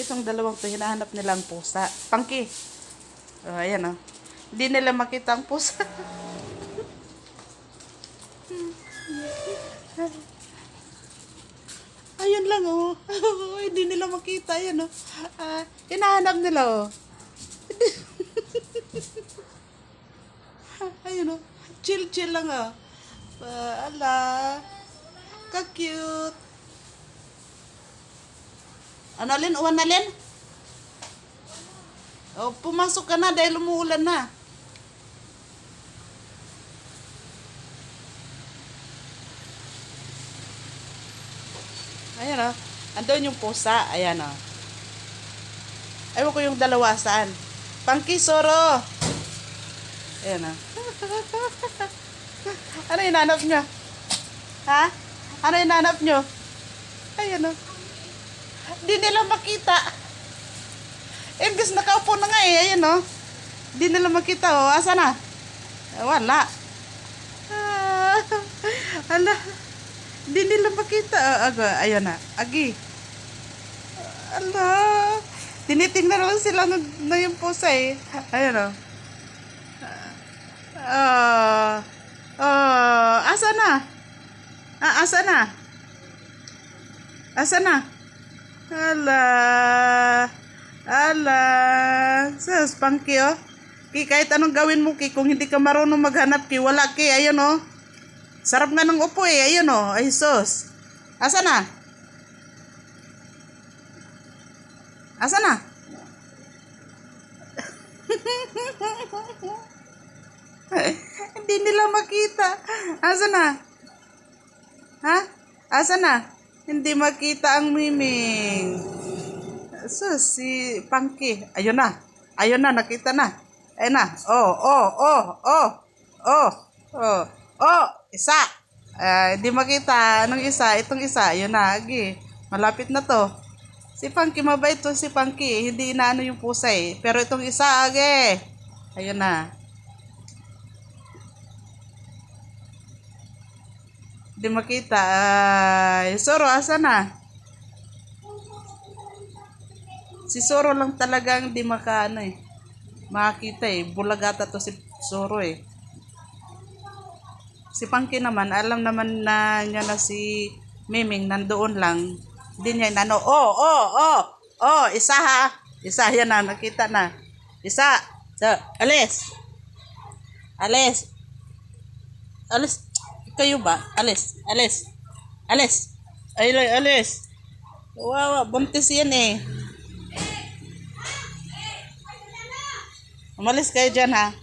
Itong dalawang to, hinahanap nilang pusa. Pangki. Oh, ayan oh. Hindi nila makita ang pusa. Ayun lang oh. Hindi nila makita. Ayan oh. Ah, hinahanap nila oh. Ayun oh. Chill chill lang oh. Ah, ala. Ka-cute. Ano Lin? Uwan na Lin? Oh, pumasok ka na dahil umuulan na. Ayan oh. Andun yung pusa. Ayan oh. Ewan ko yung dalawa saan. Pangki Soro. Ayan oh. ano hinanap nyo? Ha? Ano hinanap nyo? Ayan oh. Di nila makita. Imbis nakaupo na nga eh. Ayan oh. Di nila makita oh. Asa na? Eh, Wala. Ah, ala. Di nila makita. Ah, aga, ayun na. Agi. Ala. Tinitingnan lang sila na, na yung pusa eh. Ayun oh. Ah. Ah, asa na? Ah, asa na? Asa na? Ala. Ala. Sus, pangki oh. Ki, kahit anong gawin mo, Ki, kung hindi ka marunong maghanap, Ki, wala, Ki, ayun oh. Sarap nga ng upo eh, ayun oh. Ay, sus. Asa na? Asa na? Hindi nila makita. Asa na? Ha? Asa na? Hindi makita ang miming. Sus, si Pangki. Ayun na. Ayun na, nakita na. Ayun na. Oh, oh, oh, oh. Oh, oh. Oh, isa. Ah, hindi makita. Anong isa? Itong isa. Ayun na, agi. Malapit na to. Si Pangki, mabait to si Pangki. Hindi inaano yung pusa eh. Pero itong isa, agi. Ayun na. Hindi makita. Ay, Soro, asa na? Si Soro lang talagang di makaano eh. Makakita eh. Bulagata to si Soro eh. Si Pangki naman, alam naman na niya na si Miming nandoon lang. Hindi niya inano, oh, oh, oh, oh, isa ha. Isa, yan na, nakita na. Isa. So, alis. Alis. Alis. Kayo ba? Alis. Alis. Alis. Ay, ay, alis. Wow, buntis yan eh. Umalis kayo dyan ha.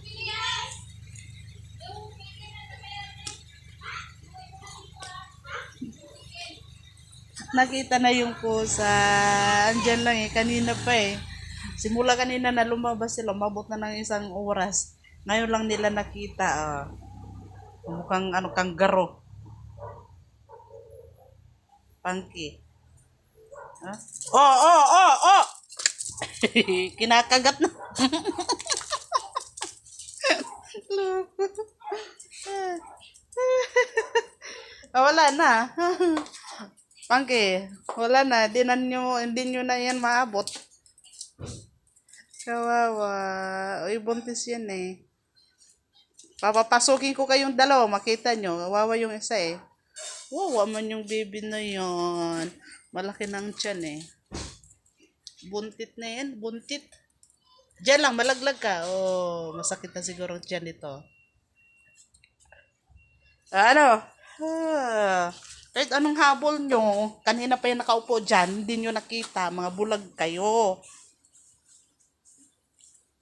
Nakita na yung pusa. Andyan lang eh. Kanina pa eh. Simula kanina na lumabas sila. Mabot na ng isang oras. Ngayon lang nila nakita. ah. Mukhang ano kang garo. Pangki. Ha? Oh, oh, oh, oh! Kinakagat na. Ah, wala na. Pangki, wala na. Di na nyo, hindi nyo na yan maabot. Kawawa. Uy, buntis yan eh. Papapasukin ko kayong dalawa, makita nyo. Kawawa yung isa eh. Wawa man yung baby na yon. Malaki ng tiyan eh. Buntit na yan, buntit. Diyan lang, malaglag ka. Oh, masakit na siguro dyan ito. Ah, Ano? Ah, kahit anong habol nyo, kanina pa yung nakaupo dyan, hindi nyo nakita, mga bulag kayo.